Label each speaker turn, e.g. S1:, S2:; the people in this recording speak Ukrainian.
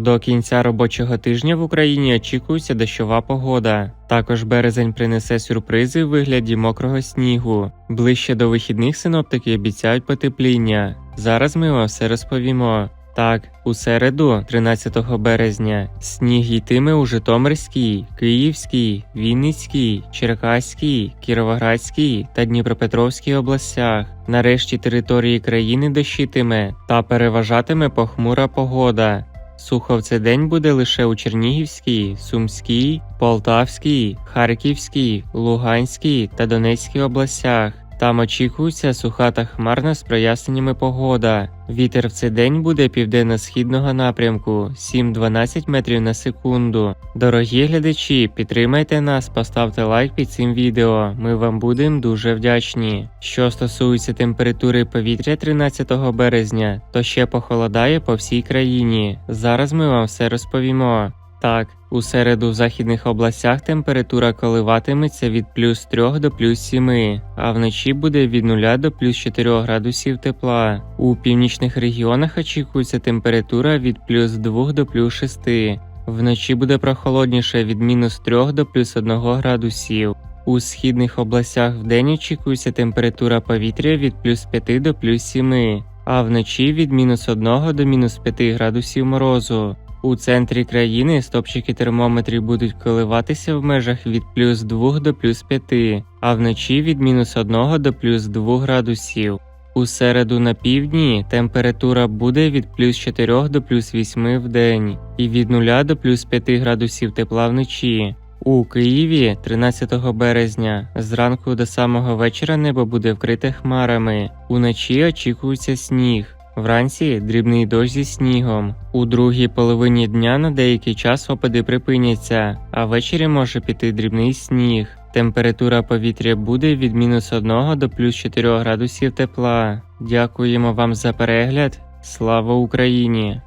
S1: До кінця робочого тижня в Україні очікується дощова погода. Також березень принесе сюрпризи в вигляді мокрого снігу. Ближче до вихідних синоптики обіцяють потепління. Зараз ми вам все розповімо. Так, у середу, 13 березня, сніг йтиме у Житомирській, Київській, Вінницькій, Черкаській, Кіровоградській та Дніпропетровській областях. Нарешті території країни дощитиме та переважатиме похмура погода. Сухо в цей день буде лише у Чернігівській, Сумській, Полтавській, Харківській, Луганській та Донецькій областях. Там очікується суха та хмарна з проясненнями погода. Вітер в цей день буде південно-східного напрямку 7-12 метрів на секунду. Дорогі глядачі, підтримайте нас, поставте лайк під цим відео. Ми вам будемо дуже вдячні. Що стосується температури повітря 13 березня, то ще похолодає по всій країні. Зараз ми вам все розповімо. Так, у середу в західних областях температура коливатиметься від плюс 3 до плюс 7, а вночі буде від 0 до плюс 4 градусів тепла. У північних регіонах очікується температура від плюс 2 до плюс 6. Вночі буде прохолодніше від мінус 3 до плюс 1 градусів. У східних областях вдень очікується температура повітря від плюс 5 до плюс 7, а вночі від мінус 1 до мінус 5 градусів морозу. У центрі країни стопчики термометрів будуть коливатися в межах від плюс 2 до плюс 5, а вночі від мінус 1 до плюс 2 градусів. У середу на півдні температура буде від плюс 4 до плюс 8 в день і від 0 до плюс 5 градусів тепла вночі. У Києві 13 березня зранку до самого вечора небо буде вкрите хмарами. Уночі очікується сніг. Вранці дрібний дощ зі снігом. У другій половині дня на деякий час опади припиняться, а ввечері може піти дрібний сніг. Температура повітря буде від мінус 1 до плюс 4 градусів тепла. Дякуємо вам за перегляд. Слава Україні!